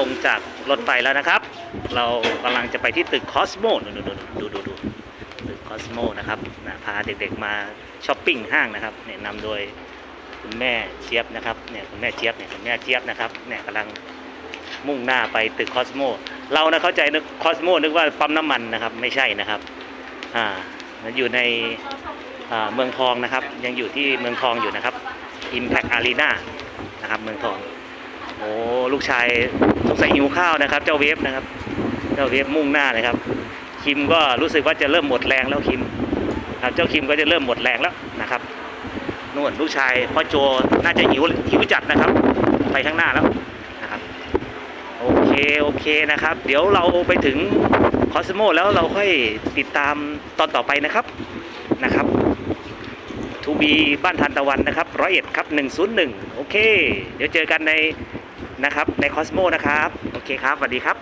ลงจากรถไฟแล้วนะครับ เรากำลังจะไปที่ตึกคอสโมดูดูดูดูดูตึกคอสโมนะครับนะพาเด็กๆมาช้อปปิ้งห้างนะครับเนี่ยนำโดยคุณแม่เจี๊ยบนะครับเนี่ยคุณแม่เจี๊ยบเนี่ยคุณแม่เจี๊ยบนะครับเนี่ยกำลังมุ่งหน้าไปตึกคอสโมเรานะเข้าใจนึกคอสโมนึกว่าปั๊มน้ำมันนะครับไม่ใช่นะครับอ่ามันอยู่ในอ่าเมืองทองนะครับ ยังอยู่ที่เมืองทองอยู่นะครับ Impact Arena นะครับเมืองทองโอ้ลูกชาย งสัยหิวข้าวนะครับ เจ้าเวฟนะครับ เจ้าเวฟมุ่งหน้านะครับ คิมก็รู้สึกว่าจะเริ่มหมดแรงแล้วคิมครับเจ้าคิมก็จะเริ่มหมดแรงแล้วนะครับนู่นลูกชายพ่อโจน่าจะหิวหิวจัดนะครับ ไปข้างหน้าแล้วนะครับโอเคโอเคนะครับ เดี๋ยวเราไปถึงคอสโมแล้วเราค่อยติดตามตอนต่อไปนะครับนะครับทูบีบ้านทันตะวันนะครับร้อยเอ็ดครับ101โอเค เดี๋ยวเจอกันใน นะครับในคอสโมนะครับ โอเคครับสวัสดีครับ